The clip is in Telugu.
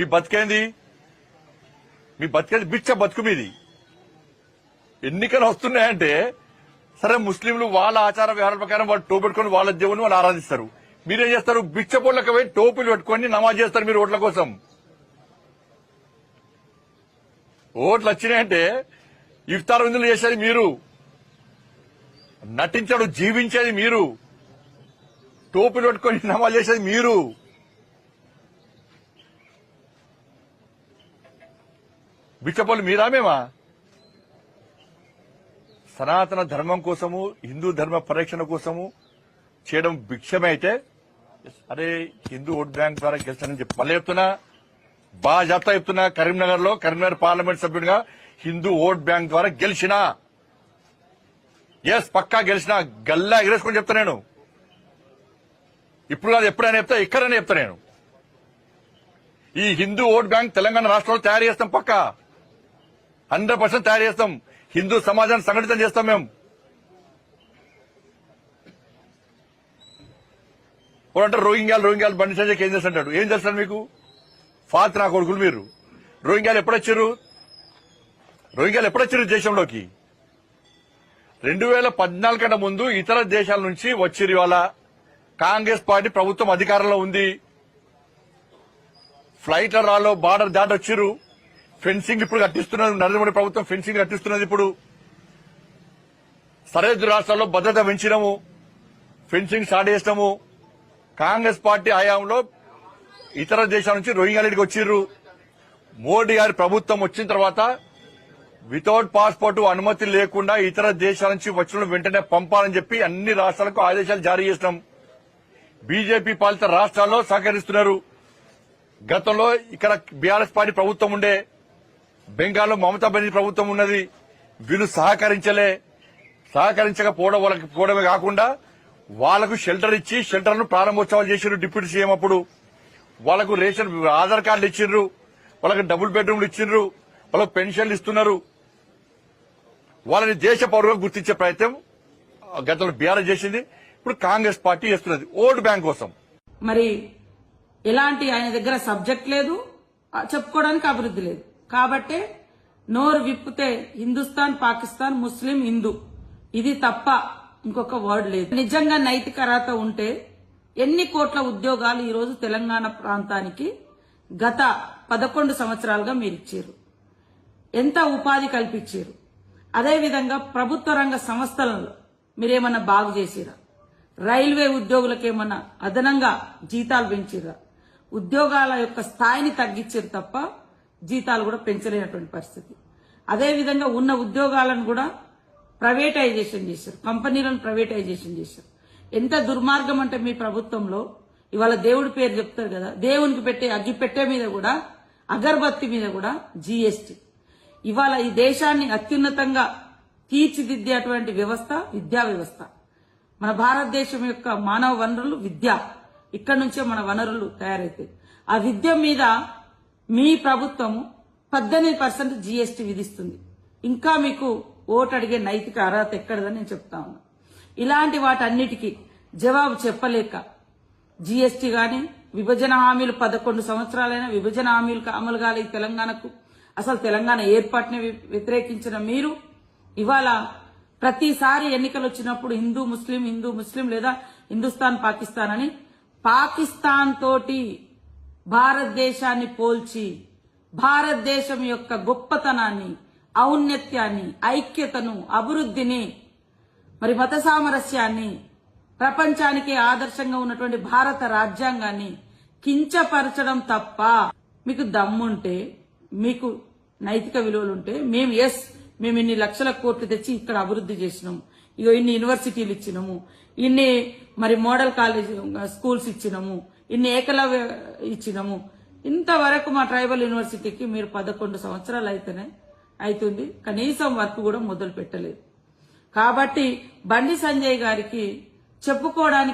మీ బతికేంది? మీ బతికేది బిచ్చ బతుకు మీది. ఎన్నికలు వస్తున్నాయంటే సరే ముస్లింలు వాళ్ళ ఆచార వ్యవహారాల ప్రకారం వాళ్ళు టోపు పెట్టుకొని వాళ్ళ దేవుని వాళ్ళు ఆరాధిస్తారు. మీరేం చేస్తారు? బిచ్చ పోయి టోపులు పెట్టుకొని నమాజ్ చేస్తారు మీరు ఓట్ల కోసం. ఓట్లు వచ్చినాయంటే ఇఫ్తార్ విందులు చేసేది మీరు. నటించడు జీవించేది మీరు. టోపులు పెట్టుకొని నమాజ్ చేసేది మీరు. బిచ్చపోలు మీరా మేమా? సనాతన ధర్మం కోసము హిందూ ధర్మ పరిరక్షణ కోసము చేయడం భిక్షమైతే అరే హిందూ ఓట్ బ్యాంక్ ద్వారా గెలిచానని చెప్పి మళ్ళీ చెప్తున్నా బాగా జాబితా చెప్తున్నా కరీంనగర్లో కరీంనగర్ పార్లమెంట్ సభ్యుడిగా హిందూ ఓట్ బ్యాంక్ ద్వారా గెలిచిన. ఎస్ పక్కా గెలిచిన. గల్లా ఎగరేసుకొని చెప్తా నేను. ఇప్పుడు కాదు ఎప్పుడైనా చెప్తా ఇక్కడనే చెప్తా నేను. ఈ హిందూ ఓట్ బ్యాంక్ తెలంగాణ రాష్ట్రంలో తయారు చేస్తాం పక్కా. హండ్రెడ్ పర్సెంట్ తయారు చేస్తాం. హిందూ సమాజాన్ని సంఘటితం చేస్తాం మేము. అంటే రోహింగ్యాలు రోహింగ్యాలు బండి సంజయ్ ఏం చేస్తుంటాడు ఏం చేస్తాడు మీకు? ఫాత్ నా కొడుకులు మీరు. రోహింగ్యాలు ఎప్పుడొచ్చారు రోహింగ్యాలు ఎప్పుడొచ్చారు దేశంలోకి? రెండు వేల పద్నాలుగు కంటే ముందు ఇతర దేశాల నుంచి వచ్చిరు ఇవాళ. కాంగ్రెస్ పార్టీ ప్రభుత్వం అధికారంలో ఉంది. ఫ్లైట్ల రాలో బార్డర్ దాటి వచ్చిర్రు ఫెన్సింగ్ ఇప్పుడు కట్టిస్తున్నది నరేంద్ర మోడీ ప్రభుత్వం ఫెన్సింగ్ కట్టిస్తున్నది ఇప్పుడు. సరిహద్దు రాష్ట్రాల్లో భద్రత పెంచినము ఫెన్సింగ్ స్టార్ట్ చేసినాము. కాంగ్రెస్ పార్టీ హయాంలో ఇతర దేశాల నుంచి రోహింగ్యాలకి వచ్చిర్రు. మోడీ గారి ప్రభుత్వం వచ్చిన తర్వాత వితౌట్ పాస్పోర్ట్ అనుమతి లేకుండా ఇతర దేశాల నుంచి వచ్చిన వెంటనే పంపాలని చెప్పి అన్ని రాష్ట్రాలకు ఆదేశాలు జారీ చేసినాం. బీజేపీ పాలిత రాష్ట్రాల్లో సహకరిస్తున్నారు. గతంలో ఇక్కడ బీఆర్ఎస్ పార్టీ ప్రభుత్వం ఉండే బెంగాల్లో మమతా బెనర్జీ ప్రభుత్వం ఉన్నది. వీళ్ళు సహకరించలే. సహకరించకపోవడం వాళ్ళకి పోవడమే కాకుండా వాళ్ళకు షెల్టర్ ఇచ్చి షెల్టర్ను ప్రారంభోత్సవాలు చేసిర్రు డిప్యూటీ సీఎం అప్పుడు. వాళ్ళకు రేషన్ ఆధార్ కార్డులు ఇచ్చిండ్రు. వాళ్ళకి డబుల్ బెడ్రూమ్లు ఇచ్చిండ్రు. వాళ్ళకు పెన్షన్లు ఇస్తున్నారు. వాళ్ళని దేశ పౌరుగా గుర్తించే ప్రయత్నం గతంలో బీఆర్ఎస్ చేసింది. ఇప్పుడు కాంగ్రెస్ పార్టీ చేస్తున్నది. ఓటు బ్యాంక్ కోసం. మరి ఎలాంటి ఆయన దగ్గర సబ్జెక్ట్ లేదు. చెప్పుకోవడానికి అభివృద్ధి లేదు. కాబట్టే నోరు విప్పితే హిందుస్థాన్ పాకిస్తాన్ ముస్లిం హిందూ. ఇది తప్ప ఇంకొక వర్డ్ లేదు. నిజంగా నైతిక అర్హత ఉంటే ఎన్ని కోట్ల ఉద్యోగాలు ఈరోజు తెలంగాణ ప్రాంతానికి గత పదకొండు సంవత్సరాలుగా మీరు ఇచ్చారు ఎంత ఉపాధి కల్పించారు. అదేవిధంగా ప్రభుత్వ రంగ సంస్థలలో మీరేమన్నా బాగు చేసిరా రైల్వే ఉద్యోగులకు ఏమన్నా అదనంగా జీతాలు పెంచిరా? ఉద్యోగాల యొక్క స్థాయిని తగ్గించారు తప్ప జీతాలు కూడా పెంచలేనటువంటి పరిస్థితి. అదేవిధంగా ఉన్న ఉద్యోగాలను కూడా ప్రైవేటైజేషన్ చేశారు. కంపెనీలను ప్రైవేటైజేషన్ చేశారు. ఎంత దుర్మార్గం అంటే మీ ప్రభుత్వంలో ఇవాళ దేవుడి పేరు చెప్తారు కదా దేవునికి పెట్టే అగ్గి పెట్టే మీద కూడా అగరబత్తి మీద కూడా జీఎస్టీ. ఇవాళ ఈ దేశాన్ని అత్యున్నతంగా తీర్చిదిద్దేటువంటి వ్యవస్థ విద్యా వ్యవస్థ. మన భారతదేశం యొక్క మానవ వనరులు విద్య. ఇక్కడ నుంచే మన వనరులు తయారవుతాయి ఆ విద్య మీద మీ ప్రభుత్వము పద్దెనిమిది పర్సెంట్ జీఎస్టీ విధిస్తుంది. ఇంకా మీకు ఓటు అడిగే నైతిక అర్హత ఎక్కడదని నేను చెప్తా ఉన్నా. ఇలాంటి వాటన్నిటికీ జవాబు చెప్పలేక జీఎస్టీ గాని విభజన హామీలు పదకొండు సంవత్సరాలైన విభజన హామీలు అమలు కాలే తెలంగాణకు. అసలు తెలంగాణ ఏర్పాటుని వ్యతిరేకించిన మీరు ఇవాళ ప్రతిసారి ఎన్నికలు వచ్చినప్పుడు హిందూ ముస్లిం హిందూ ముస్లిం లేదా హిందుస్థాన్ పాకిస్తాన్ అని పాకిస్తాన్ తోటి భారతదేశాన్ని పోల్చి భారతదేశం యొక్క గొప్పతనాన్ని ఔన్నత్యాన్ని ఐక్యతను అభివృద్ధిని మరి మత సామరస్యాన్ని ప్రపంచానికి ఆదర్శంగా ఉన్నటువంటి భారత రాజ్యాంగాన్ని కించపరచడం తప్ప మీకు దమ్ముంటే మీకు నైతిక విలువలుంటే మేము ఎస్ మేము ఇన్ని లక్షల కోట్లు తెచ్చి ఇక్కడ అభివృద్ధి చేసినాము ఇగో ఇన్ని యూనివర్సిటీలు ఇచ్చినాము. ఇన్ని మరి మోడల్ కాలేజ్ స్కూల్స్ ఇచ్చినాము. ఇన్ని ఏకలవ్య ఇచ్చినాము. ఇంతవరకు మా ట్రైబల్ యూనివర్సిటీకి మీరు పదకొండు సంవత్సరాలు అయితేనే అవుతుంది కనీసం వర్క్ కూడా మొదలు పెట్టలేదు కాబట్టి బండి సంజయ్ గారికి చెప్పుకోవడానికి